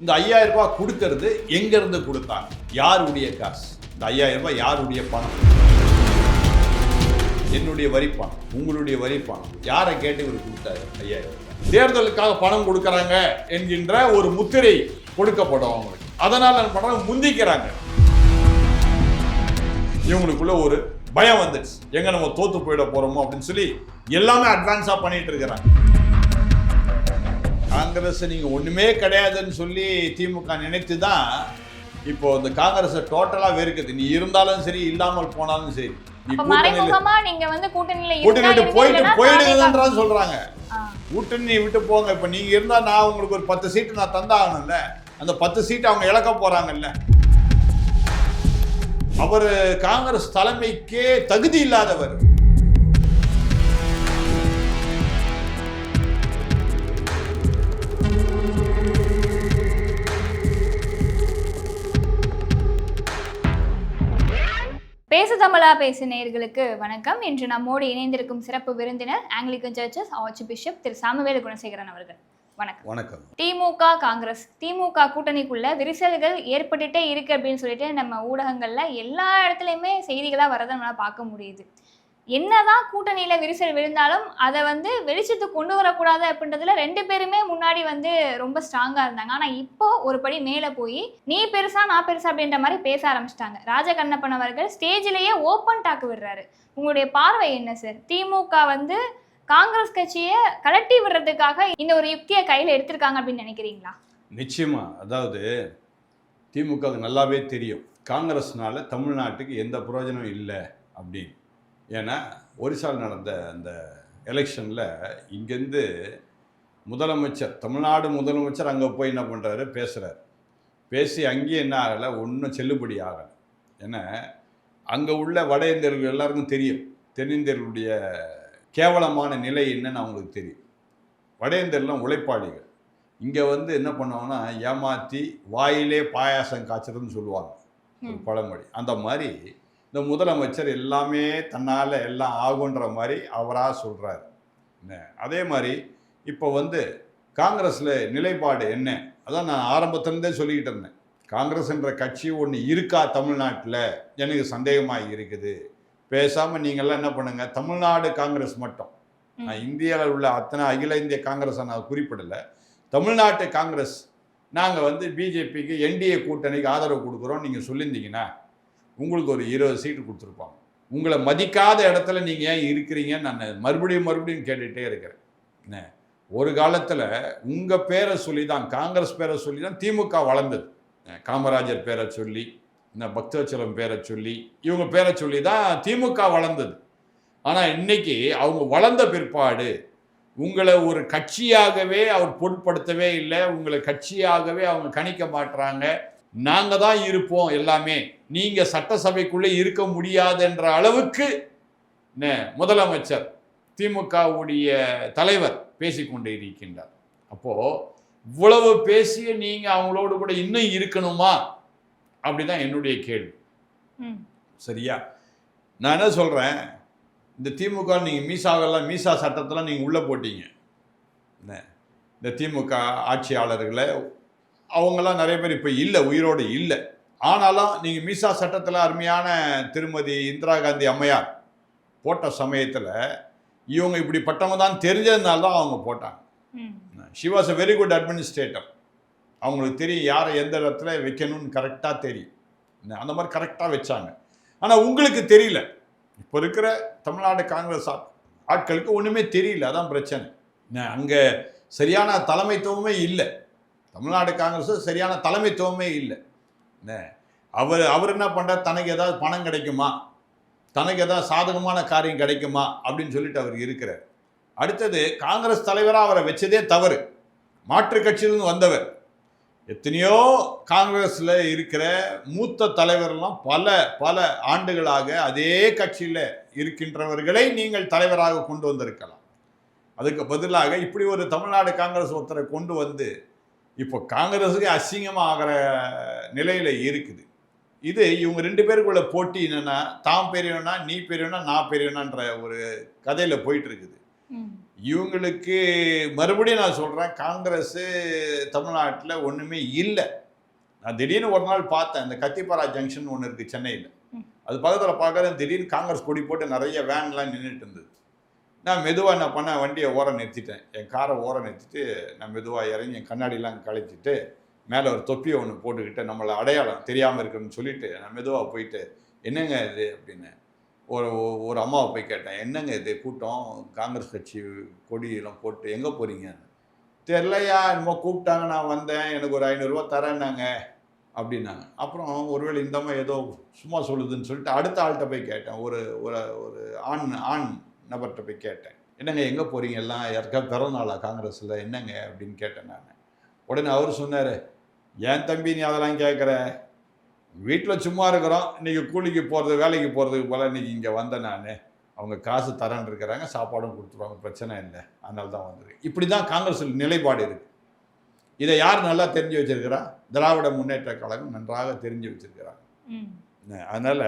இந்த ஐயாயிரம் ரூபாய் கொடுக்கறது எங்கேருந்து கொடுத்தாங்க யாருடைய காசு? இந்த ஐயாயிரம் ரூபாய் யாருடைய பணம்? என்னுடைய வரிப்பான் உங்களுடைய வரிப்பான் யாரை கேட்டு இவர் கொடுத்தாரு? ஐயாயிரம் ரூபாய். தேர்தலுக்காக பணம் கொடுக்கறாங்க என்கின்ற ஒரு முத்திரை கொடுக்கப்படும் அவங்களுக்கு. அதனால என்ன பண்ணுறாங்க முந்திக்கிறாங்க. இவங்களுக்குள்ள ஒரு பயம் வந்துடுச்சு. எங்க நம்ம தோத்து போயிட போறோமோ அப்படின்னு சொல்லி எல்லாமே அட்வான்ஸா பண்ணிட்டு இருக்கிறாங்க. காங்கிரஸ் நீங்க ஒண்ணுமே கிடையாதுன்னு சொல்லி திமுக நினைத்து தான் இப்போ இந்த காங்கிரஸ் டோட்டலா வெறுக்குது. நீ இருந்தாலும் சரி இல்லாமல் போனாலும் சரி நீ கூட்டணியில போயிட்டு போயிடுங்கன்றான்னு சொல்றாங்க. ஆ. கூட்டணி விட்டு போங்க. இப்ப நீங்க இருந்தா நான் உங்களுக்கு ஒரு பத்து சீட்டு நான் தந்தாகணும்ல. அந்த பத்து சீட்டு அவங்க இழக்க போறாங்கல்ல. அவர் காங்கிரஸ் தலைமைக்கே தகுதி இல்லாதவர். பேசு தமிழா பேசு நேயர்களுக்கு வணக்கம். இன்று நம்மோடு இணைந்திருக்கும் சிறப்பு விருந்தினர் Anglican churches archbishop Thiru Samuel Gunasekaran அவர்கள். வணக்கம். வணக்கம். திமுக காங்கிரஸ். திமுக கூட்டணிக்குள்ள விரிசல்கள் ஏற்பட்டுட்டே இருக்கு அப்படின்னு சொல்லிட்டு நம்ம ஊடகங்கள்ல எல்லா இடத்துலயுமே செய்திகளா வரதை நம்மளால பார்க்க முடியுது. என்னதான் கூட்டணியில விரிசல் விழுந்தாலும் அதை வந்து வெளிச்சத்துக்கு கொண்டு வரக்கூடாது அப்படின்றதுல ரெண்டு பேருமே முன்னாடி வந்து ரொம்ப ஸ்ட்ராங்கா இருந்தாங்க. ஆனா இப்போ ஒரு படி மேல போய் நீ பெருசா நான் பெருசா அப்படின்ற மாதிரி பேச ஆரம்பிச்சிட்டாங்க. ராஜகண்ணப்பன் அவர்கள் ஸ்டேஜிலேயே ஓப்பன் டாக்கு விடுறாரு. உங்களுடைய பார்வை என்ன சார் திமுக வந்து காங்கிரஸ் கட்சியை கலட்டி விடுறதுக்காக இந்த ஒரு யுக்தியை கையில் எடுத்திருக்காங்க அப்படின்னு நினைக்கிறீங்களா? நிச்சயமா. அதாவது திமுக நல்லாவே தெரியும். காங்கிரஸ்னால தமிழ்நாட்டுக்கு எந்த பிரயோஜனம் இல்லை அப்படின்னு. ஏன்னா ஒரிசாவில் நடந்த அந்த எலெக்ஷனில் இங்கேருந்து முதலமைச்சர் தமிழ்நாடு முதலமைச்சர் அங்கே போய் என்ன பண்ணுறாரு பேசுகிறார் பேசி அங்கேயும் என்ன ஆகலை? ஒன்றும் செல்லுபடி ஆகலை. ஏன்னா அங்கே உள்ள வட இந்தியர்கள் எல்லாருக்கும் தெரியும். தென்னிந்தியர்களுடைய கேவலமான நிலை என்னன்னு அவங்களுக்கு தெரியும். வட இந்தியர்லாம் உழைப்பாளிகள். இங்கே வந்து என்ன பண்ணுவாங்கன்னா ஏமாற்றி வாயிலே பாயாசம் காய்ச்சறதுன்னு சொல்லுவாங்க. பழமொழி. அந்த மாதிரி இந்த முதலமைச்சர் எல்லாமே தன்னால் எல்லாம் ஆகுன்ற மாதிரி அவராக சொல்கிறார் என்ன? அதே மாதிரி இப்போ வந்து காங்கிரஸில் நிலைப்பாடு என்ன? அதான் நான் ஆரம்பத்திலேருந்தே சொல்லிக்கிட்டு இருந்தேன். காங்கிரஸ் என்ற கட்சி ஒன்று இருக்கா தமிழ்நாட்டில்? எனக்கு சந்தேகமாக இருக்குது. பேசாமல் நீங்கள்லாம் என்ன பண்ணுங்க? தமிழ்நாடு காங்கிரஸ் மட்டும். நான் இந்தியாவில் உள்ள அத்தனை அகில இந்திய காங்கிரஸை நான் குறிப்பிடலை. தமிழ்நாட்டு காங்கிரஸ் நாங்கள் வந்து பிஜேபிக்கு என்டிஏ கூட்டணிக்கு ஆதரவு கொடுக்குறோம் நீங்கள் சொல்லியிருந்தீங்கன்னா உங்களுக்கு ஒரு இருபது சீட்டு கொடுத்துருப்பாங்க. உங்களை மதிக்காத இடத்துல நீங்கள் ஏன் இருக்கிறீங்கன்னு நான் மறுபடியும் மறுபடியும் கேட்டுகிட்டே இருக்கிறேன். என்ன? ஒரு காலத்தில் உங்கள் பேரை சொல்லி தான் காங்கிரஸ் பேரை சொல்லி தான் திமுக வளர்ந்தது. காமராஜர் பேரை சொல்லி என்ன? பக்தவச்சலம் பேரை சொல்லி இவங்க பேரை சொல்லி தான் திமுக வளர்ந்தது. ஆனால் இன்னைக்கு அவங்க வளர்ந்த பிற்பாடு உங்களை ஒரு கட்சியாகவே அவர் பொருட்படுத்தவே இல்லை உங்களை கட்சியாகவே அவங்க கணிக்க மாட்றாங்க. நாங்கள் தான் இருப்போம் எல்லாமே. நீங்கள் சட்டசபைக்குள்ளே இருக்க முடியாதுன்ற அளவுக்கு என்ன, முதலமைச்சர் திமுகவுடைய தலைவர் பேசிக்கொண்டு இருக்கின்றார். அப்போது இவ்வளவு பேசிய நீங்கள் அவங்களோடு கூட இன்னும் இருக்கணுமா? அப்படிதான் என்னுடைய கேள்வி. ம். சரியா? நான் என்ன சொல்கிறேன் இந்த திமுக நீங்கள் மீசாவெல்லாம் மீசா சட்டத்தெல்லாம் நீங்கள் உள்ளே போட்டீங்க. இந்த திமுக ஆட்சியாளர்களை அவங்கெல்லாம் நிறைய பேர் இப்போ இல்லை உயிரோடு இல்லை. ஆனாலும் நீங்கள் மீசா சட்டத்தில் அருமையான திருமதி இந்திரா காந்தி அம்மையார் போட்ட சமயத்தில் இவங்க இப்படிப்பட்டவங்க தான் தெரிஞ்சதுனால தான் அவங்க போட்டாங்க. She was a very good administrator அவங்களுக்கு தெரியும் யாரை எந்த இடத்துல வைக்கணும்னு கரெக்டாக தெரியும். அந்த மாதிரி கரெக்டாக வச்சாங்க. ஆனால் உங்களுக்கு தெரியல. இப்போ இருக்கிற தமிழ்நாடு காங்கிரஸ் ஆட்- ஆட்களுக்கு ஒன்றுமே தெரியல. அதான் பிரச்சனை. அங்கே சரியான தலைமைத்துவமே இல்லை. தமிழ்நாடு காங்கிரஸ் சரியான தலைமைத்துவமே இல்லை. அவர் அவர் என்ன பண்ணுறார் தனக்கு ஏதாவது பணம் கிடைக்குமா? தனக்கு ஏதாவது சாதகமான காரியம் கிடைக்குமா? அப்படின்னு சொல்லிட்டு அவர் இருக்கிறார். அடுத்தது காங்கிரஸ் தலைவராக அவரை வச்சதே தவறு. மாற்று கட்சியிலிருந்து வந்தவர். எத்தனையோ காங்கிரஸில் இருக்கிற மூத்த தலைவர்லாம் பல பல ஆண்டுகளாக அதே கட்சியில் இருக்கின்றவர்களை நீங்கள் தலைவராக கொண்டு வந்திருக்கலாம். அதுக்கு பதிலாக இப்படி ஒரு தமிழ்நாடு காங்கிரஸ் ஒருத்தரை கொண்டு வந்து இப்போ காங்கிரஸுக்கு அசிங்கமாக ஆகிற நிலையில் இருக்குது. இது இவங்க ரெண்டு பேருக்குள்ள போட்டி என்னன்னா தாம் பெரியவனா நீ பெரியவனா நான் பெரியவனான்ற ஒரு கதையில் போயிட்டு இருக்குது ம். இவங்களுக்கு மறுபடியும் நான் சொல்கிறேன் காங்கிரஸ் தமிழ்நாட்டில் ஒன்றுமே இல்லை. நான் திடீர்னு ஒரு நாள் பார்த்தேன் இந்த கத்திப்பாரா ஜங்ஷன் ஒன்று இருக்குது சென்னையில். அது பக்கத்தில் பார்க்குறேன் திடீர்னு காங்கிரஸ் கொடி போட்டு நிறைய வேன்லாம் நின்றுட்டு இருந்தது. நான் மெதுவாக என்ன பண்ணேன் வண்டியை ஓரம் நிறுத்திட்டேன். என் காரை ஓரம் நிறுத்திட்டு நான் மெதுவாக இறங்கி என் கண்ணாடிலாம் கழிச்சிட்டு மேலே ஒரு தொப்பியை ஒன்று போட்டுக்கிட்டு நம்மளை அடையாளம் தெரியாமல் இருக்குன்னு சொல்லிட்டு நான் மெதுவாக போயிட்டு என்னங்க இது? அப்படின்னு ஒரு ஒரு அம்மாவை போய் கேட்டேன். என்னங்க இது? கூட்டம்? காங்கிரஸ் கட்சி கொடியெல்லாம் போட்டு எங்கே போகிறீங்க தெரிலையா என்னமோ கூப்பிட்டாங்க நான் வந்தேன். எனக்கு ஒரு ஐநூறுரூவா தரேன்னாங்க. அப்படின்னாங்க. அப்புறம் ஒருவேளை இந்த மாதிரி ஏதோ சும்மா சொல்லுதுன்னு சொல்லிட்டு அடுத்த ஆள்கிட்ட போய் கேட்டேன். ஒரு ஒரு ஒரு ஆண் ஆண் நபர்கிட்ட போய் கேட்டேன். என்னங்க எங்கே போகிறீங்க எல்லாம் யாருக்கா பிறந்தநாளா காங்கிரஸில் என்னங்க? அப்படின்னு கேட்டேன் நான். உடனே அவர் சொன்னார் ஏன் தம்பி நீ அதெல்லாம் கேட்குற வீட்டில் சும்மா இருக்கிறோம். இன்றைக்கி கூலிக்கு போகிறது வேலைக்கு போகிறதுக்கு போல் இன்றைக்கி இங்கே வந்தேன் நான். அவங்க காசு தரேன்னு இருக்கிறாங்க சாப்பாடும் கொடுத்துருவாங்க பிரச்சனை இல்லை. அதனால தான் வந்திருக்கு இப்படி தான் காங்கிரஸ் நிலைப்பாடு இருக்குது இதை யார் நல்லா தெரிஞ்சு வச்சிருக்கிறா? திராவிட முன்னேற்ற கழகம் நன்றாக தெரிஞ்சு வச்சிருக்கிறாங்க. அதனால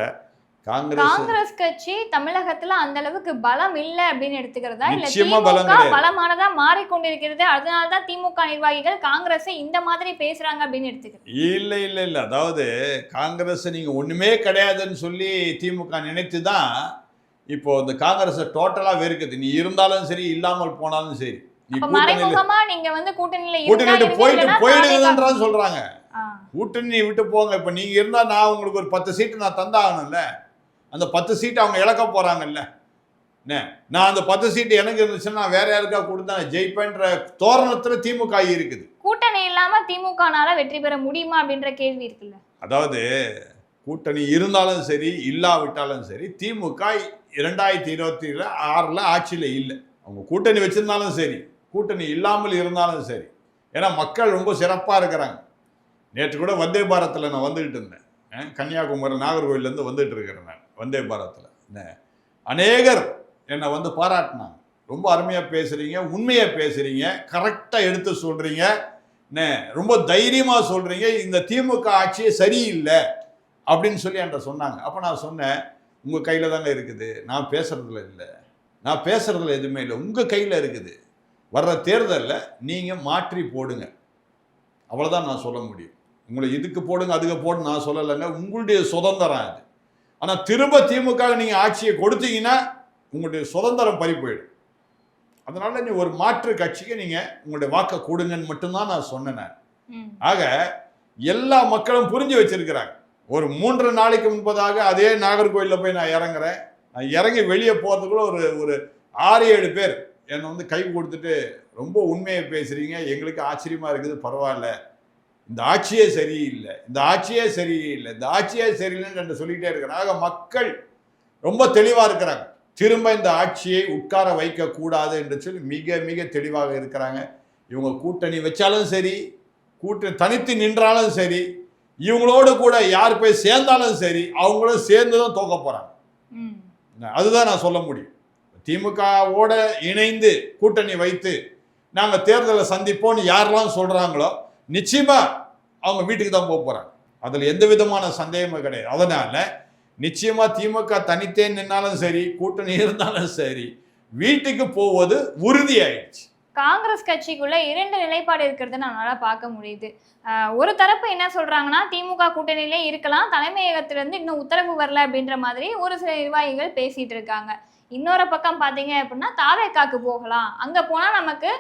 காங்கிரஸ். கட்சி தமிழகத்துல அந்த அளவுக்கு பலம் இல்ல அப்படின்னு எடுத்துக்கிறதா இல்ல? திமுக. பலமானதா மாறிக்கொண்டிருக்கிறது. அதனாலதான் திமுக நிர்வாகிகள் காங்கிரஸை இந்த மாதிரி பேசுறாங்க அப்படின்னு எடுத்துக்கிறது. இல்லை இல்லை இல்லை. அதாவது காங்கிரஸ் நீங்கள் ஒன்றுமே கிடையாதுன்னு சொல்லி திமுக நினைத்து தான் இப்போ இந்த காங்கிரஸை டோட்டலாக வெறுக்குது. நீ இருந்தாலும் சரி இல்லாமல் போனாலும் சரி. மறைமுகமா நீங்க வந்து கூட்டணியில இருந்தா கூட்டணி போயிட்டு போயிடுங்கன்றான்னு சொல்கிறாங்க ஆ, கூட்டணி விட்டு போங்க. இப்போ நீங்கள் இருந்தால் நான் உங்களுக்கு ஒரு பத்து சீட்டு நான் தந்தாகணும்ல. அந்த பத்து சீட்டு அவங்க இழக்க போகிறாங்கல்ல என்ன? நான் அந்த பத்து சீட்டு எனக்கு இருந்துச்சுன்னா நான் வேற யாருக்கா கொடுத்தா நான் ஜெயிப்பேன்ற தோரணத்தில் திமுக இருக்குது. கூட்டணி இல்லாம திமுகனால வெற்றி பெற முடியுமா அப்படின்ற கேள்வி இருக்குல்ல. அதாவது கூட்டணி இருந்தாலும் சரி இல்லாவிட்டாலும் சரி திமுக இரண்டாயிரத்தி இருபத்தி ஆறில் ஆட்சியில் இல்லை. அவங்க கூட்டணி வச்சிருந்தாலும் சரி கூட்டணி இல்லாமல் இருந்தாலும் சரி. ஏன்னா மக்கள் ரொம்ப சிறப்பாக இருக்கிறாங்க. நேற்று கூட வந்தே பாரத்தில் நான் வந்துக்கிட்டு இருந்தேன். கன்னியாகுமரி நாகர்கோவிலேருந்து வந்துட்டு இருக்கிறேன் நான். வந்தே பாரத்தில் என்ன? அநேகர் என்னை வந்து பாராட்டினாங்க. ரொம்ப அருமையாக பேசுகிறீங்க உண்மையாக பேசுகிறீங்க கரெக்டாக எடுத்து சொல்கிறீங்க என்ன? ரொம்ப தைரியமாக சொல்கிறீங்க இந்த திமுக ஆட்சியே சரியில்லை அப்படின்னு சொல்லி என்கிட்ட சொன்னாங்க. அப்போ நான் சொன்னேன் உங்கள் கையில் தாங்க இருக்குது. நான் பேசுகிறதுல இல்லை. நான் பேசுகிறதுல எதுவுமே இல்லை. உங்கள் கையில் இருக்குது. வர்ற தேர்தலில் நீங்கள் மாற்றி போடுங்க. அவ்வளோதான் நான் சொல்ல முடியும். உங்களை இதுக்கு போடுங்க அதுக்கு போடுங்க நான் சொல்லலைங்க. உங்களுடைய சுதந்திரம் அது. ஆனால் திரும்ப திமுக நீங்கள் ஆட்சியை கொடுத்தீங்கன்னா உங்களுடைய சுதந்திரம் பறி போயிடும். அதனால நீ ஒரு மாற்று கட்சிக்கு நீங்கள் உங்களுடைய வாக்கை கொடுங்கன்னு மட்டும்தான் நான் சொன்னேன். ஆக எல்லா மக்களும் புரிஞ்சு வச்சிருக்கிறாங்க. ஒரு மூன்று நாளைக்கு முன்பதாக அதே நாகர்கோயிலில் போய் நான் இறங்குறேன். நான் இறங்கி வெளியே போகிறதுக்குள்ள ஒரு ஒரு ஆறு ஏழு பேர் என்னை வந்து கை கொடுத்துட்டு ரொம்ப உண்மையை பேசுறீங்க. எங்களுக்கு ஆச்சரியமா இருக்குது பரவாயில்ல. இந்த ஆட்சியே சரியில்லை இந்த ஆட்சியே சரியில்லை இந்த ஆட்சியே சரியில்லைன்னு என்று சொல்லிக்கிட்டே இருக்கிறாங்க. ஆக மக்கள் ரொம்ப தெளிவாக இருக்கிறாங்க. திரும்ப இந்த ஆட்சியை உட்கார வைக்கக்கூடாது என்று சொல்லி மிக மிக தெளிவாக இருக்கிறாங்க. இவங்க கூட்டணி வச்சாலும் சரி கூட்டணி தனித்து நின்றாலும் சரி இவங்களோடு கூட யார் போய் சேர்ந்தாலும் சரி அவங்களும் சேர்ந்து தான் தோக்க போகிறாங்க. அதுதான் நான் சொல்ல முடியும். திமுகவோட இணைந்து கூட்டணி வைத்து நாங்கள் தேர்தலை சந்திப்போம்னு யாரெல்லாம் சொல்கிறாங்களோ நிச்சயமா அவங்க வீட்டுக்கு தான் போக போகிறாங்க அதில் எந்த விதமான சந்தேகமும் கிடையாது. அதனால நிச்சயமா திமுக தனித்தே நின்னாலும் சரி கூட்டணி இருந்தாலும் சரி வீட்டுக்கு போவது உறுதியாயிடுச்சு. காங்கிரஸ் கட்சிக்குள்ள இரண்டு நிலைப்பாடு இருக்கிறத நம்மளால பார்க்க முடியுது. ஒரு தரப்பு என்ன சொல்றாங்கன்னா திமுக கூட்டணியிலே இருக்கலாம் தலைமையகத்திலிருந்து இன்னும் உத்தரவு வரல அப்படின்ற மாதிரி ஒரு சில நிர்வாகிகள் பேசிட்டு இருக்காங்க. இன்னொரு பக்கம் பாத்தீங்க அப்படின்னா தாவேக்காக்கு போகலாம். அங்க போனா நமக்கு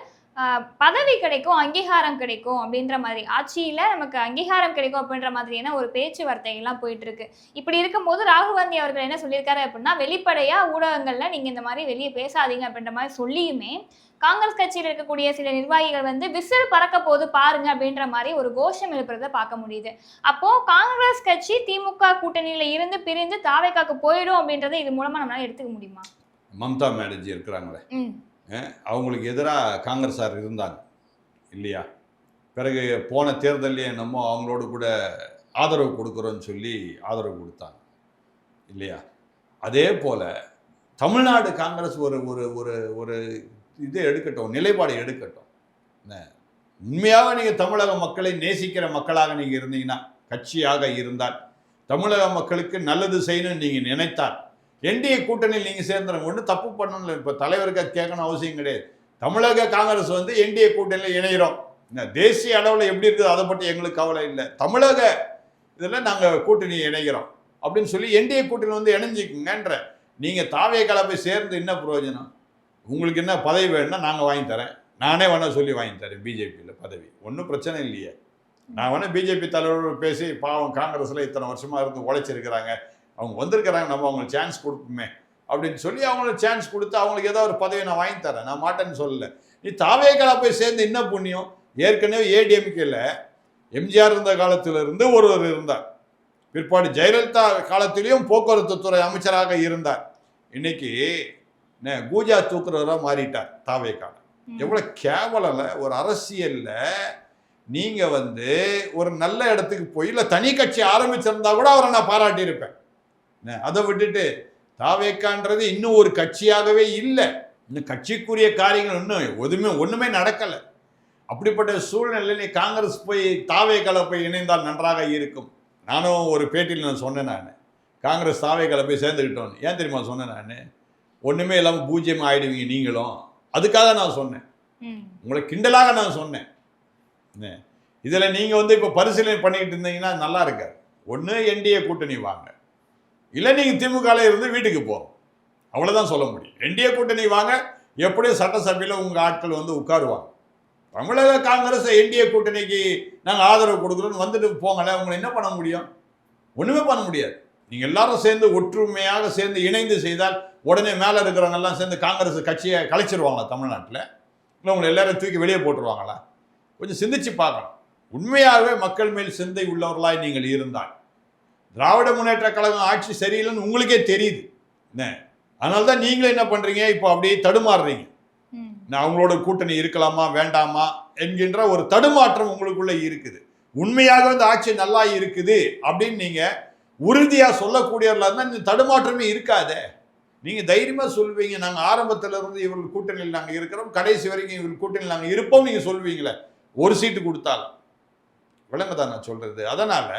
பதவி கிடைக்கும் அங்கீகாரம் கிடைக்கும் அப்படின்ற மாதிரி. ஆட்சியில நமக்கு அங்கீகாரம் கிடைக்கும் அப்படின்ற மாதிரியான ஒரு பேச்சுவார்த்தைகள்லாம் போயிட்டு இருக்கு இப்படி இருக்கும்போது ராகுல் காந்தி அவர்கள் என்ன சொல்லியிருக்காரு அப்படின்னா வெளிப்படையா ஊடகங்கள்ல நீங்க இந்த மாதிரி வெளியே பேசாதீங்க அப்படின்ற மாதிரி சொல்லியுமே காங்கிரஸ் கட்சியில் இருக்கக்கூடிய சில நிர்வாகிகள் வந்து விசில் பறக்க போது பாருங்க அப்படின்ற மாதிரி ஒரு கோஷம் எழுப்புறத பார்க்க முடியுது. அப்போ காங்கிரஸ் கட்சி திமுக கூட்டணியில இருந்து பிரிந்து தாவைக்காக்கு போயிடும் அப்படின்றத இது மூலமா நம்மளால எடுத்துக்க முடியுமா? மம்தா பானர்ஜி இருக்கிறாங்களே. அவங்களுக்கு எதிராக காங்கிரஸார் இருந்தாங்க. இல்லையா? பிறகு போன தேர்தல்லே என்னமோ அவங்களோட கூட ஆதரவு கொடுக்குறோன்னு சொல்லி ஆதரவு கொடுத்தாங்க. இல்லையா? அதே போல் தமிழ்நாடு காங்கிரஸ் ஒரு ஒரு ஒரு ஒரு இது எடுக்கட்டும் நிலைப்பாடு எடுக்கட்டும். என்ன? உண்மையாக நீங்கள் தமிழக மக்களை நேசிக்கிற மக்களாக நீங்கள் இருந்தீங்கன்னா கட்சியாக இருந்தால் தமிழக மக்களுக்கு நல்லது செய்யணும்னு நீங்கள் நினைத்தால் என்டிஏ கூட்டணியில் நீங்கள் சேர்ந்துருங்க. ஒன்றும் தப்பு பண்ணணும் இப்போ தலைவருக்கு கேட்கணும் அவசியம் கிடையாது. தமிழக காங்கிரஸ் வந்து என்டிஏ கூட்டணியில் இணைகிறோம் என்ன, தேசிய அளவில் எப்படி இருக்குது அதை பற்றி எங்களுக்கு கவலை இல்லை. தமிழக இதில் நாங்கள் கூட்டணி இணைகிறோம். அப்படின்னு சொல்லி என்டிஏ கூட்டணி வந்து இணைஞ்சிக்குங்கன்ற. நீங்கள் தாவே கலப்பை சேர்ந்து என்ன பிரயோஜனம்? உங்களுக்கு என்ன பதவி வேணும்னா நாங்கள் வாங்கி தரேன். நானே வேணால் சொல்லி வாங்கி தரேன் பிஜேபியில் பதவி. ஒன்றும் பிரச்சனை இல்லையே. நான் வேணால் பிஜேபி தலைவரோடு பேசி பாவம் காங்கிரஸில் இத்தனை வருஷமாக இருந்து உழைச்சிருக்கிறாங்க. அவங்க வந்திருக்கிறாங்க நம்ம அவங்களுக்கு சான்ஸ் கொடுப்போமே அப்படின்னு சொல்லி அவங்களுக்கு சான்ஸ் கொடுத்து அவங்களுக்கு ஏதோ ஒரு பதவி நான் வாங்கி தரேன். நான் மாட்டேன்னு சொல்லல. நீ தாவே போய் சேர்ந்து என்ன புண்ணியம்? ஏற்கனவே ஏடிஎம்கேல எம்ஜிஆர் இருந்த காலத்துல இருந்து ஒருவர் இருந்தார். பிற்பாடு ஜெயலலிதா காலத்திலையும் போக்குவரத்து துறை அமைச்சராக இருந்தார். இன்னைக்கு என்ன, கூஜா தூக்குறவராக மாறிட்டார் தாவேக்கால. எவ்வளோ கேவலல ஒரு அரசியல்ல நீங்க வந்து ஒரு நல்ல இடத்துக்கு போய் இல்லை தனி கட்சி ஆரம்பிச்சிருந்தா கூட அவரை நான் பாராட்டியிருப்பேன். அதை விட்டுட்டு தாவேக்கான்றது இன்னும் ஒரு கட்சியாகவே இல்லை. இன்னும் கட்சிக்குரிய காரியங்கள் இன்னும் எதுவுமே ஒண்ணுமே நடக்கல. அப்படிப்பட்ட சூழ்நிலையில் நீ காங்கிரஸ் போய் தாவேக்கால போய் இணைந்தால் நன்றாக இருக்கும். நானும் ஒரு பேட்டியில் நான் சொன்னேன் நான். காங்கிரஸ் தாவேக்கால போய் சேர்ந்துக்கிட்டோன்னு. ஏன் தெரியுமா சொன்னேன் நான்? ஒண்ணுமே இல்லாமல் பூஜ்ஜியம் ஆயிடுவீங்க நீங்களும். அதுக்காக நான் சொன்னேன். உங்களை கிண்டலாக நான் சொன்னேன். இதில் நீங்கள் வந்து இப்போ பரிசீலனை பண்ணிக்கிட்டு இருந்தீங்கன்னா நல்லா இருக்காது. ஒன்று என்டிஏ கூட்டணி வாங்க. இல்லை நீங்கள் திமுகவில் இருந்து வீட்டுக்கு போங்க அவ்வளோதான் சொல்ல முடியும். என்டிஏ கூட்டணி வாங்க எப்படியும் சட்டசபையில் உங்கள் ஆட்கள் வந்து உட்காருவாங்க. தமிழக காங்கிரஸ் என்டிஏ கூட்டணிக்கு நாங்கள் ஆதரவு கொடுக்குறோன்னு வந்துட்டு போங்களே உங்களை என்ன பண்ண முடியும்? ஒன்றுமே பண்ண முடியாது. நீங்கள் எல்லாரும் சேர்ந்து ஒற்றுமையாக சேர்ந்து இணைந்து செய்தால் உடனே மேலே இருக்கிறவங்கெல்லாம் சேர்ந்து காங்கிரஸ் கட்சியை கலைச்சிருவாங்களா தமிழ்நாட்டில்? இல்லை உங்களை எல்லாரும் தூக்கி வெளியே போட்டுருவாங்களா? கொஞ்சம் சிந்திச்சு பார்க்கணும். உண்மையாகவே மக்கள் மேல் சிந்தை உள்ளவர்களாய் நீங்கள் இருந்தால் திராவிட முன்னேற்ற கழகம் ஆட்சி சரியில்லைன்னு உங்களுக்கே தெரியுது. என்ன? அதனால தான் நீங்களே என்ன பண்ணுறீங்க இப்போ அப்படியே தடுமாறுறீங்க. நான் அவங்களோட கூட்டணி இருக்கலாமா வேண்டாமா என்கின்ற ஒரு தடுமாற்றம் உங்களுக்குள்ள இருக்குது. உண்மையாக இந்த ஆட்சி நல்லா இருக்குது அப்படின்னு நீங்க உறுதியா சொல்லக்கூடியவர்களா இருந்தால் இந்த தடுமாற்றமே இருக்காதே. நீங்க தைரியமா சொல்வீங்க. நாங்க ஆரம்பத்துல இருந்து இவர்கள் கூட்டணியில் நாங்க இருக்கிறோம். கடைசி வரைக்கும் இவர்கள் கூட்டணியில் நாங்க இருப்போம் நீங்க சொல்வீங்களே. ஒரு சீட்டு கொடுத்தாலும். விளங்குதா நான் சொல்றது? அதனால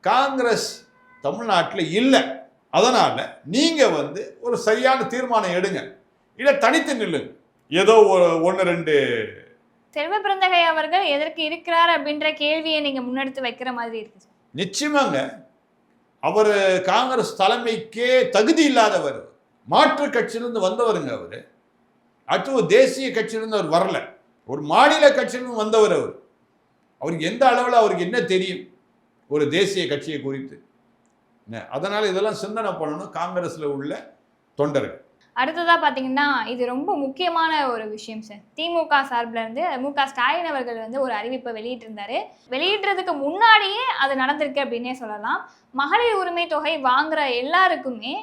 காங்கிரஸ் தமிழ்நாட்டில் இல்லை. அதனால நீங்க வந்து ஒரு சரியான தீர்மானம் எடுங்க. இல்லை தனித்து நில்லுங்க. ஏதோ ஒரு ஒன்று ரெண்டு. செல்வ பிறந்தகை அவர்கள் எதற்கு இருக்கிறார் அப்படின்ற கேள்வியை நீங்க முன்னெடுத்து வைக்கிற மாதிரி இருக்கு. நிச்சயமாங்க. அவர் காங்கிரஸ் தலைமைக்கே தகுதி இல்லாதவர். மாற்று கட்சியிலிருந்து வந்தவருங்க அவர். அடுத்து ஒரு தேசிய கட்சியிலிருந்து அவர் வரல. ஒரு மாநில கட்சியிலிருந்து வந்தவர் அவர். அவருக்கு எந்த அளவில் அவருக்கு என்ன தெரியும்? ஒரு தேசிய கட்சியை குறித்து. அதனால இதெல்லாம் சிந்தனை பண்ணணும். காங்கிரஸ்ல உள்ள தொண்டர்கள். அடுத்ததா பாத்தீங்கன்னா இது ரொம்ப முக்கியமான ஒரு விஷயம் சார். திமுக சார்பில் இருந்து மு க ஸ்டாலின் அவர்கள் வந்து ஒரு அறிவிப்பை வெளியிட்டிருந்தாரு. வெளியிடுறதுக்கு முன்னாடியே அது நடந்திருக்கு அப்படின்னே சொல்லலாம். மகளிர் உரிமை தொகை வாங்குற எல்லாருக்குமே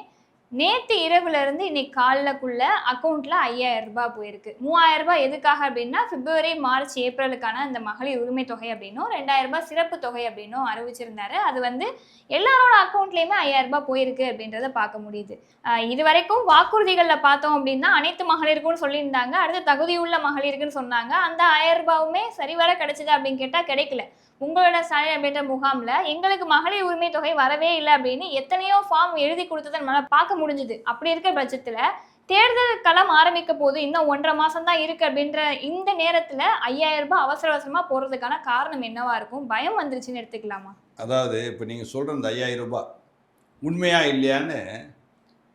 நேற்று இரவுல இருந்து இன்னைக்கு காலைலக்குள்ள அக்கௌண்ட்ல ஐயாயிரம் ரூபாய் போயிருக்கு. மூவாயிரம் ரூபாய் எதுக்காக அப்படின்னா பிப்ரவரி மார்ச் ஏப்ரலுக்கான அந்த மகளிர் உரிமை தொகை அப்படின்னும் ரெண்டாயிரம் ரூபாய் சிறப்பு தொகை அப்படின்னும் அறிவிச்சிருந்தாரு. அது வந்து எல்லாரோட அக்கௌண்ட்லயுமே ஐயாயிரம் ரூபாய் போயிருக்கு அப்படின்றத பார்க்க முடியுது. இது வரைக்கும் வாக்குறுதிகளில் பார்த்தோம் அப்படின்னா அனைத்து மகளிருக்கும் சொல்லியிருந்தாங்க. அடுத்து தகுதியுள்ள மகளிருக்குன்னு சொன்னாங்க. அந்த ஆயிரம் ரூபாவுமே சரிவர கிடைச்சது அப்படின்னு கேட்டால் கிடைக்கல. உங்களோட சாலை அப்படின்ற முகாம்ல எங்களுக்கு மகளிர் உரிமை தொகை வரவே இல்லை அப்படின்னு எத்தனையோ ஃபார்ம் எழுதி கொடுத்ததை நம்மளால பார்க்க முடிஞ்சுது. அப்படி இருக்கிற பட்சத்தில் தேர்தல் களம் ஆரம்பிக்க போது இன்னும் ஒன்றரை மாசம் தான் இருக்கு அப்படின்ற இந்த நேரத்துல ஐயாயிரம் ரூபாய் அவசர அவசரமா போறதுக்கான காரணம் என்னவா இருக்கும்? பயம் வந்துருச்சுன்னு எடுத்துக்கலாமா? அதாவது இப்போ நீங்கள் சொல்கிற இந்த ஐயாயிரம் ரூபாய் உண்மையா இல்லையான்னு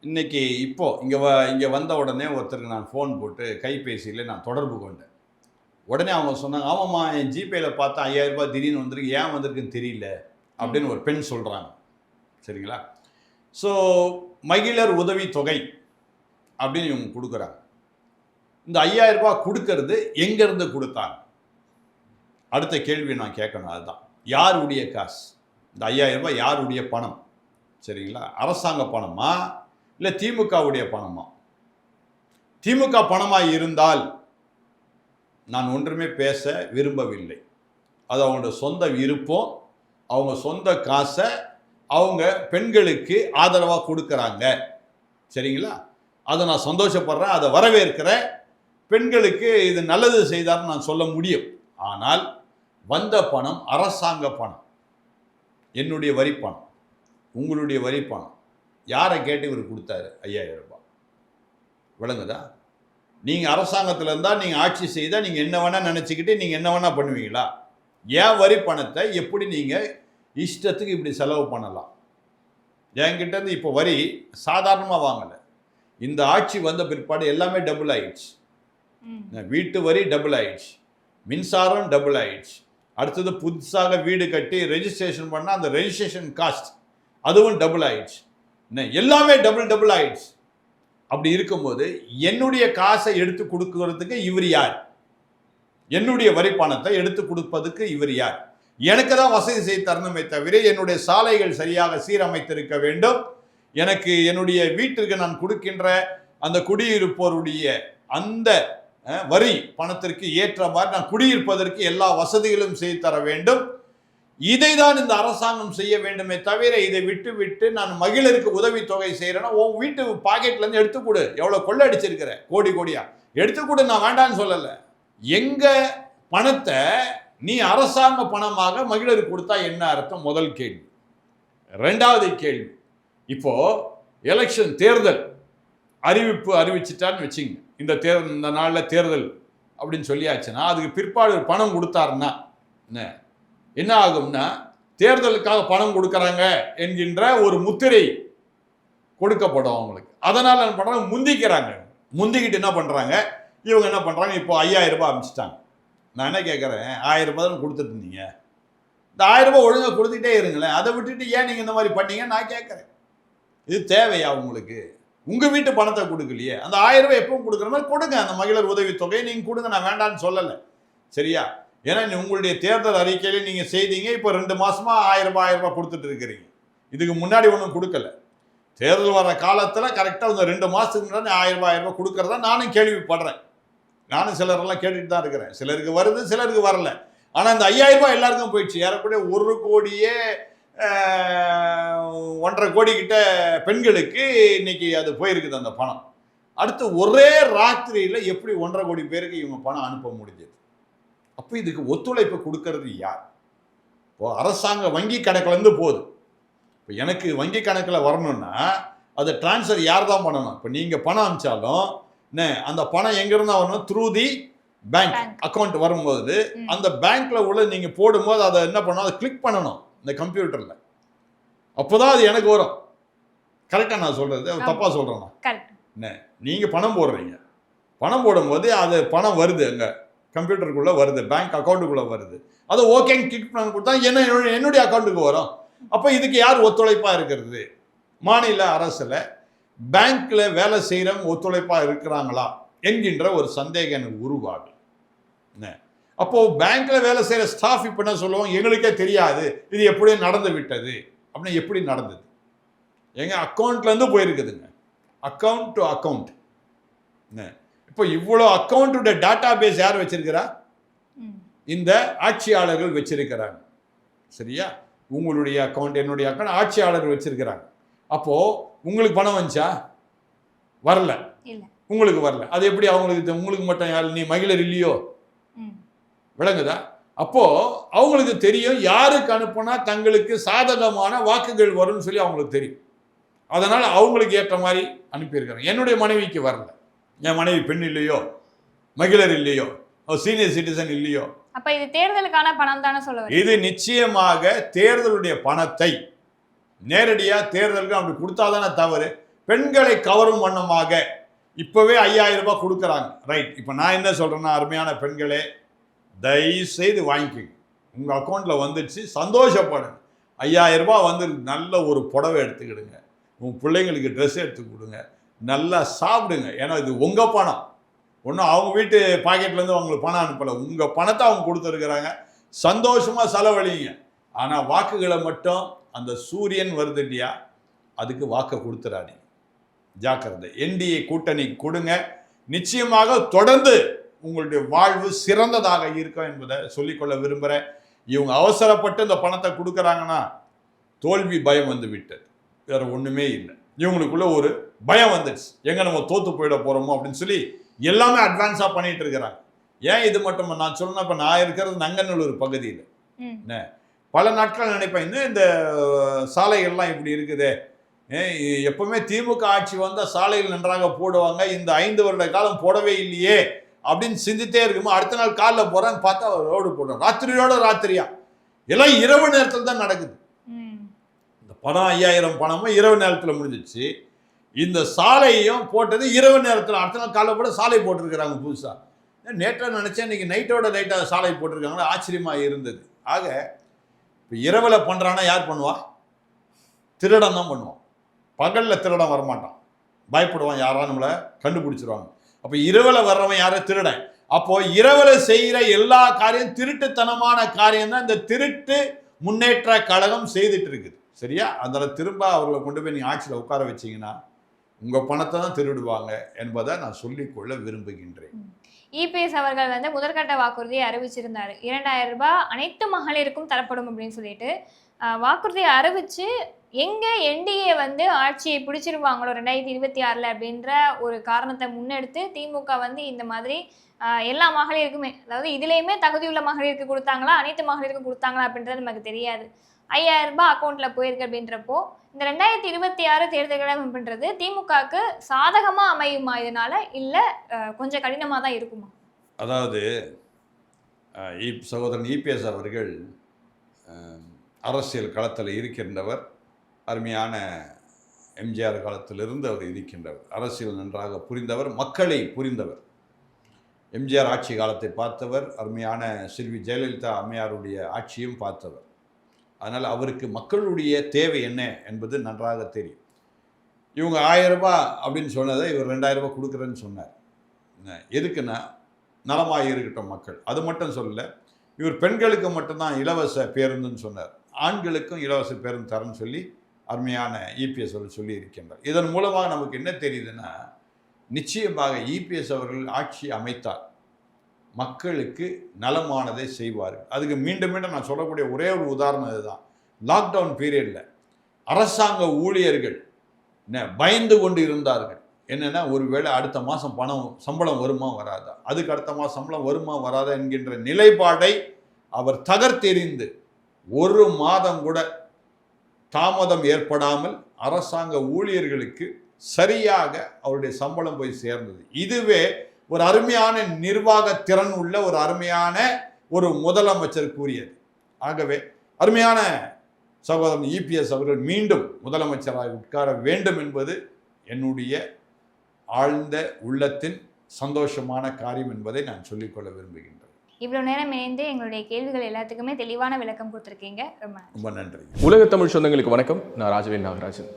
இன்னைக்கு இப்போ இங்கே வ இங்கே வந்த உடனே ஒருத்தருக்கு நான் ஃபோன் போட்டு கைபேசியில் நான் தொடர்பு கொண்டேன். உடனே அவங்க சொன்னாங்க ஆமாம்மா என் ஜிபேயில் பார்த்தா ஐயாயிரம் ரூபாய் திடீர்னு வந்திருக்கு ஏன் வந்திருக்குன்னு தெரியல அப்படின்னு ஒரு பெண் சொல்கிறாங்க சரிங்களா? ஸோ மகிழர் உதவி தொகை அப்படின்னு இவங்க கொடுக்குறாங்க. இந்த ஐயாயிரம் ரூபாய் கொடுக்கறது எங்கேருந்து கொடுத்தாங்க? அடுத்த கேள்வி நான் கேட்கணும் அதுதான். யாருடைய காசு? இந்த ஐயாயிரம் ரூபாய் யாருடைய பணம்? சரிங்களா? அரசாங்க பணமா? இல்லை திமுகவுடைய பணமா? திமுக பணமாக இருந்தால் நான் ஒன்றுமே பேச விரும்பவில்லை. அது அவங்களோட சொந்த விருப்பம் அவங்க சொந்த காசை அவங்க பெண்களுக்கு ஆதரவாக கொடுக்குறாங்க. சரிங்களா? அதை நான் சந்தோஷப்படுறேன் அதை வரவேற்கிறேன். பெண்களுக்கு இது நல்லது செய்தார்னு நான் சொல்ல முடியும். ஆனால் வந்த பணம் அரசாங்க பணம். என்னுடைய வரி பணம். உங்களுடைய வரி பணம். யாரை கேட்டு இவர் கொடுத்தாரு? ஐயாயிரம் ரூபாய். விளங்குதா? நீங்கள் அரசாங்கத்தில் இருந்தால் நீங்கள் ஆட்சி செய்தால் நீங்கள் என்ன வேணால் நினச்சிக்கிட்டு நீங்கள் என்ன வேணால் பண்ணுவீங்களா? ஏன் வரி பணத்தை எப்படி நீங்கள் இஷ்டத்துக்கு இப்படி செலவு பண்ணலாம்? என்கிட்ட இருந்து இப்போ வரி சாதாரணமாக வாங்கலை. இந்த ஆட்சி வந்த பிற்பாடு எல்லாமே டபுள் ஆயிடுச்சு. வீட்டு வரி டபுள் ஆயிடுச்சு. மின்சாரம் டபுள் ஆயிடுச்சு. அடுத்தது புதுசாக வீடு கட்டி ரெஜிஸ்ட்ரேஷன் பண்ணால் அந்த ரெஜிஸ்ட்ரேஷன் காஸ்ட் அதுவும் டபுள் ஆயிடுச்சு. என்ன எல்லாமே டபுள் டபுள் ஆயிடுச்சு. அப்படி இருக்கும்போது என்னுடைய காசை எடுத்து கொடுக்கறதுக்கு இவர் யார்? என்னுடைய வரி பணத்தை எடுத்து கொடுப்பதுக்கு இவர் யார்? எனக்கு தான் வசதி செய்து தரணுமே தவிர என்னுடைய சாலைகள் சரியாக சீரமைத்திருக்க வேண்டும். எனக்கு என்னுடைய வீட்டிற்கு நான் கொடுக்கின்ற அந்த குடியிருப்போருடைய அந்த வரி பணத்திற்கு ஏற்ற மாதிரி நான் குடியிருப்பதற்கு எல்லா வசதிகளும் செய்து தர வேண்டும். இதை தான் இந்த அரசாங்கம் செய்ய வேண்டுமே தவிர இதை விட்டு விட்டு நான் மகளிருக்கு உதவித்தொகை செய்கிறேன்னா உன் வீட்டு பாக்கெட்லேருந்து எடுத்துக்கொடு கொடு. எவ்வளோ கொள்ளை அடிச்சிருக்கிற கோடி கோடியாக எடுத்துக்கொடு நான் வேண்டான்னு சொல்லலை. எங்கள் பணத்தை நீ அரசாங்க பணமாக மகளிருக்கு கொடுத்தா என்ன அர்த்தம்? முதல் கேள்வி. ரெண்டாவது கேள்வி. இப்போது எலெக்ஷன் தேர்தல். அறிவிப்பு அறிவிச்சிட்டான்னு வச்சுங்க. இந்த தேர்தல் இந்த நாளில் தேர்தல் அப்படின்னு சொல்லியாச்சுன்னா அதுக்கு பிற்பாடு பணம் கொடுத்தாருன்னா என்ன? என்ன ஆகும்னா தேர்தலுக்காக பணம் கொடுக்குறாங்க என்கின்ற ஒரு முத்திரை கொடுக்கப்படும் அவங்களுக்கு. அதனால் என்ன பண்ணுறாங்க முந்திக்கிறாங்க. முந்திக்கிட்டு என்ன பண்ணுறாங்க இவங்க என்ன பண்ணுறாங்க இப்போ ஐயாயிரம் ரூபாய் அமிச்சிட்டாங்க. நான் என்ன கேட்குறேன் ஆயிரம் ரூபாய் தான் கொடுத்துட்டு இருந்தீங்க. இந்த ஆயிரம் ரூபாய் ஒழுங்கா கொடுத்துட்டே இருங்களேன். அதை விட்டுட்டு ஏன் நீங்கள் இந்த மாதிரி பண்ணீங்க நான் கேட்குறேன் இது தேவையா உங்களுக்கு? உங்கள் வீட்டு பணத்தை கொடுக்கலையே. அந்த ஆயிரம் ரூபாய் எப்பவும் கொடுக்குற மாதிரி கொடுங்க. அந்த மகளிர் உதவித் தொகையை நீங்கள் கொடுங்க. நான் வேண்டாம்னு சொல்லலை. சரியா? ஏன்னா உங்களுடைய தேர்தல் அறிக்கையில நீங்க செய்தீங்க இப்போ ரெண்டு மாசமா ஆயிரம் ரூபாய் ஆயிரம் ரூபாய் கொடுத்துட்டு இருக்கிறீங்க. இதுக்கு முன்னாடி ஒன்றும் கொடுக்கல. தேர்தல் வர காலத்தில் கரெக்டாக இந்த ரெண்டு மாதத்துக்கு முன்னாடி ஆயிரம் ரூபாய் ஆயிரம் ரூபாய் கொடுக்குறதா நானும் கேள்விப்படுறேன். நானும் சிலரெல்லாம் கேட்டுட்டு தான் இருக்கிறேன். சிலருக்கு வருது சிலருக்கு வரல. ஆனால் இந்த ஐயாயிரம் ரூபாய் எல்லாருக்கும் போயிடுச்சு. ஏறக்கூடிய ஒரு கோடியே ஒன்றரை கோடி கிட்ட பெண்களுக்கு இன்னைக்கு அது போயிருக்குது அந்த பணம். அடுத்து ஒரே ராத்திரியில் எப்படி ஒன்றரை கோடி பேருக்கு இவங்க பணம் அனுப்ப முடிஞ்சது? அப்போ இதுக்கு ஒத்துழைப்பு கொடுக்கறது யார்? இப்போ அரசாங்க வங்கி கணக்குல இருந்து போகுது. இப்போ எனக்கு வங்கி கணக்கில் வரணும்னா அதை ட்ரான்ஸ்ஃபர் யார் தான் பண்ணணும்? இப்போ நீங்கள் பணம் அனுப்பிச்சாலும் என்ன அந்த பணம் எங்கேருந்து வரணும்? Through the bank. அக்கௌண்ட் வரும்போது. அந்த பேங்க்ல உள்ள நீங்கள் போடும்போது அதை என்ன பண்ணணும்? அதை கிளிக் பண்ணணும் இந்த கம்ப்யூட்டரில் அப்போ தான் அது எனக்கு வரும். கரெக்டாக நான் சொல்கிறது. தப்பாக சொல்கிறேன் கரெக்ட் நீங்கள் பணம் போடுறீங்க. பணம் போடும்போது அது பணம் வருது அங்கே. கம்ப்யூட்டருக்குள்ளே வருது பேங்க் அக்கௌண்ட்டுக்குள்ளே வருது. அதை ஓகேன்னு கிளிக் பண்ண கொடுத்தா என்ன என்னுடைய- என்னுடைய அக்கௌண்ட்டுக்கு வரும்? அப்போ இதுக்கு யார் ஒத்துழைப்பாக இருக்கிறது? மாநில அரசில் பேங்க்கில் வேலை செய்கிறவங்க ஒத்துழைப்பாக இருக்கிறாங்களா? என்கின்ற ஒரு சந்தேகம் எனக்கு உருவாகுது. என்ன? அப்போது பேங்க்கில் வேலை செய்கிற ஸ்டாஃப் இப்போ என்ன சொல்லுவோம்? எங்களுக்கே தெரியாது. இது எப்படி நடந்து விட்டது. அப்படின்னு எப்படி நடந்தது? எங்கள் அக்கௌண்ட்லேருந்து போயிருக்குதுங்க. அக்கௌண்ட் டு அக்கௌண்ட் என்ன? இப்போ இவ்வளோ அக்கௌண்ட்டுடைய டேட்டா பேஸ் யார் வச்சிருக்கிறா? இந்த ஆட்சியாளர்கள் வச்சிருக்கிறாங்க. சரியா? உங்களுடைய அக்கௌண்ட் என்னுடைய அக்கௌண்ட் ஆட்சியாளர்கள் வச்சிருக்கிறாங்க. அப்போ உங்களுக்கு பணம் வந்துச்சா? வரல. உங்களுக்கு வரல. அது எப்படி அவங்களுக்கு உங்களுக்கு மட்டும் யார் நீ மகளிர் இல்லையோ? விளங்குதா? அப்போ அவங்களுக்கு தெரியும் யாருக்கு அனுப்புனா தங்களுக்கு சாதகமான வாக்குகள் வரும்னு சொல்லி அவங்களுக்கு தெரியும். அதனால அவங்களுக்கு ஏற்ற மாதிரி அனுப்பியிருக்கிறாங்க. என்னுடைய மனைவிக்கு வரல. என் மனைவி பெண் இல்லையோ? மகளிர் இல்லையோ? சீனியர் சிட்டிசன் இல்லையோ? அப்ப இது தேர்தலுக்கான பணம் தானே சொல்ல இது நிச்சயமாக தேர்தலுடைய பணத்தை நேரடியா தேர்தலுக்கு அப்படி கொடுத்தாதானே தவறு. பெண்களை கவரும் வண்ணமாக இப்பவே ஐயாயிரம் ரூபாய் கொடுக்குறாங்க. ரைட் இப்போ நான் என்ன சொல்றேன்னா அருமையான பெண்களே தயவு செய்து வாங்கிக்கோங்க. உங்க அக்கௌண்ட்ல வந்துடுச்சு சந்தோஷப்படுங்க. ஐயாயிரம் ரூபாய் வந்து நல்ல ஒரு புடவை எடுத்துக்கிடுங்க. உங்க பிள்ளைங்களுக்கு ட்ரெஸ் எடுத்து கொடுங்க. நல்லா சாப்பிடுங்க. ஏன்னா இது உங்கள் பணம். ஒன்றும் அவங்க வீட்டு பாக்கெட்லேருந்து அவங்களுக்கு பணம் அனுப்பலை. உங்கள் பணத்தை அவங்க கொடுத்துருக்குறாங்க. சந்தோஷமாக செலவழிங்க. ஆனால் வாக்குகளை மட்டும் அந்த சூரியன் வருது இல்லையா? அதுக்கு வாக்கை கொடுத்துறாதீங்க. ஜாக்கிரதை. என்டிஏ கூட்டணி கொடுங்க. நிச்சயமாக தொடர்ந்து உங்களுடைய வாழ்வு சிறந்ததாக இருக்கும் என்பதை சொல்லிக்கொள்ள விரும்புகிறேன் இவங்க அவசரப்பட்டு இந்த பணத்தை கொடுக்குறாங்கன்னா தோல்வி பயம் வந்து விட்டது. வேறு ஒன்றுமே இல்லை. இவங்களுக்குள்ள ஒரு பயம் வந்துடுச்சு. எங்க நம்ம தோத்து போயிட போறோமோ அப்படின்னு சொல்லி எல்லாமே அட்வான்ஸா பண்ணிட்டு இருக்கிறாங்க. ஏன் இது மட்டும்? நான் சொன்னேன் இப்போ நான் இருக்கிறது நங்கநல்லூர் பகுதியில். ம். பல நாட்கள் நினைப்பேன் இன்னும் இந்த சாலைகள்லாம் இப்படி இருக்குதே? எப்பவுமே திமுக ஆட்சி வந்தால் சாலையில் நன்றாக போடுவாங்க இந்த ஐந்து வருட காலம் போடவே இல்லையே? அப்படின்னு சிந்தித்தே இருக்கும்போது அடுத்த நாள் காலைல போகிறாங்க பார்த்தா ரோடு போடுறோம் ராத்திரியோட ராத்திரியா? எல்லாம் இரவு நேரத்தில் தான் நடக்குது. பணம் ஐயாயிரம் பணமும் இரவு நேரத்தில் முடிஞ்சிச்சு. இந்த சாலையும் போட்டது இரவு நேரத்தில். அடுத்த நாள் காலை கூட சாலை போட்டிருக்கிறாங்க புதுசாக நேற்றாக நினச்சேன் இன்னைக்கு நைட்டோட நைட்டாக சாலை போட்டிருக்காங்களா ஆச்சரியமாக இருந்தது. ஆக இப்போ இரவில் பண்ணுறான்னா யார் பண்ணுவா? திருடம் தான் பண்ணுவான். பகலில் திருடம் வரமாட்டான். பயப்படுவான் யாரா நம்மளை கண்டுபிடிச்சிருவாங்க. அப்போ இரவில் வர்றவன் யாரோ? திருடன். அப்போது இரவில் செய்கிற எல்லா காரியம் திருட்டுத்தனமான காரியம் தான் இந்த திருட்டு முன்னேற்ற கழகம் செய்துட்டு இருக்குது. சரியா? அதில் திரும்ப அவர்களை கொண்டு போய் நீங்கள் ஆட்சியில் உட்கார வச்சிங்கன்னா உங்கள் பணத்தை தான் திருடுவாங்க என்பதை நான் சொல்லிக்கொள்ள விரும்புகின்றேன். இபிஎஸ் அவர்கள் வந்து முதற்கட்ட வாக்குறுதியை அறிவிச்சிருந்தார். இரண்டாயிரம் ரூபாய் அனைத்து மகளிருக்கும் தரப்படும் அப்படின்னு சொல்லிட்டு வாக்குறுதியை அறிவிச்சு எங்கே என்டிஏ வந்து ஆட்சியை பிடிச்சிருவாங்களோ ரெண்டாயிரத்தி இருபத்தி ஆறுல அப்படின்ற ஒரு காரணத்தை முன்னெடுத்து திமுக வந்து இந்த மாதிரி எல்லா மகளிருக்குமே அதாவது இதுலேயுமே தகுதியுள்ள மகளிருக்கு கொடுத்தாங்களா அனைத்து மகளிருக்கும் கொடுத்தாங்களா அப்படின்றது நமக்கு தெரியாது. ஐயாயிரம் ரூபாய் அக்கௌண்ட்ல போயிருக்கு அப்படின்றப்போ இந்த ரெண்டாயிரத்தி இருபத்தி ஆறு தேர்தல்களை அப்படின்றது திமுகவுக்கு சாதகமா அமையுமா இதனால? இல்ல கொஞ்சம் கடினமா தான் இருக்குமா? அதாவது சகோதரன் இபிஎஸ் அவர்கள் அரசியல் களத்தில் இருக்கின்றவர் அருமையான எம்ஜிஆர் காலத்திலிருந்து அவர் இருக்கின்றவர். அரசியல் நன்றாக புரிந்தவர் மக்களை புரிந்தவர். எம்ஜிஆர் ஆட்சி காலத்தை பார்த்தவர் அருமையான செல்வி ஜெயலலிதா அம்மையாருடைய ஆட்சியும் பார்த்தவர். அதனால் அவருக்கு மக்களுடைய தேவை என்ன என்பது நன்றாக தெரியும். இவங்க ஆயிரம் ரூபாய் அப்படின்னு சொன்னதை இவர் ரெண்டாயிரம் ரூபாய் கொடுக்குறேன்னு சொன்னார். எதுக்குன்னா நலமாக இருக்கட்டும் மக்கள். அது மட்டும் சொல்லலை இவர் பெண்களுக்கு மட்டும்தான் இலவச பேருந்துன்னு சொன்னார். ஆண்களுக்கும் இலவச பேருந்து தரேன்னு சொல்லி அருமையான இபிஎஸ் அவர்கள் சொல்லி இருக்கின்றார். இதன் மூலமாக நமக்கு என்ன தெரியுதுன்னா நிச்சயமாக இபிஎஸ் அவர்கள் ஆட்சி அமைத்தார். மக்களுக்கு நலமானதை செய்வார்கள். அதுக்கு மீண்டும் மீண்டும் நான் சொல்லக்கூடிய ஒரே ஒரு உதாரணம் இதுதான். லாக்டவுன் பீரியடில் அரசாங்க ஊழியர்கள் என்ன பயந்து கொண்டு இருந்தார்கள். என்னென்னா ஒருவேளை அடுத்த மாதம் பணம் சம்பளம் வருமா வராதா? அதுக்கு அடுத்த மாதம் சம்பளம் வருமா வராதா என்கின்ற நிலைப்பாடை அவர் தகர்த்தெறிந்து ஒரு மாதம் கூட தாமதம் ஏற்படாமல் அரசாங்க ஊழியர்களுக்கு சரியாக அவருடைய சம்பளம் போய் சேர்ந்தது. இதுவே ஒரு அருமையான நிர்வாக திறன் உள்ள ஒரு அருமையான ஒரு முதலமைச்சர் கூறியது. ஆகவே அருமையான சகோதரன் இபிஎஸ் அவர்கள் மீண்டும் முதலமைச்சராக உட்கார வேண்டும் என்பது என்னுடைய ஆழ்ந்த உள்ளத்தின் சந்தோஷமான காரியம் என்பதை நான் சொல்லிக்கொள்ள விரும்புகின்றேன். இவ்வளவு நேரம் இணைந்து எங்களுடைய கேள்விகள் எல்லாத்துக்குமே தெளிவான விளக்கம் கொடுத்துருக்கீங்க. ரொம்ப நன்றி. ரொம்ப நன்றி. உலக தமிழ் சொந்தங்களுக்கு வணக்கம். நான் ராஜவேல் நாகராஜன்.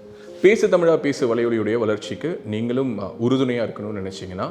பேசு தமிழா பேசு வலையொலியுடைய வளர்ச்சிக்கு நீங்களும் உறுதுணையாக இருக்கணும்னு நினச்சிங்கன்னா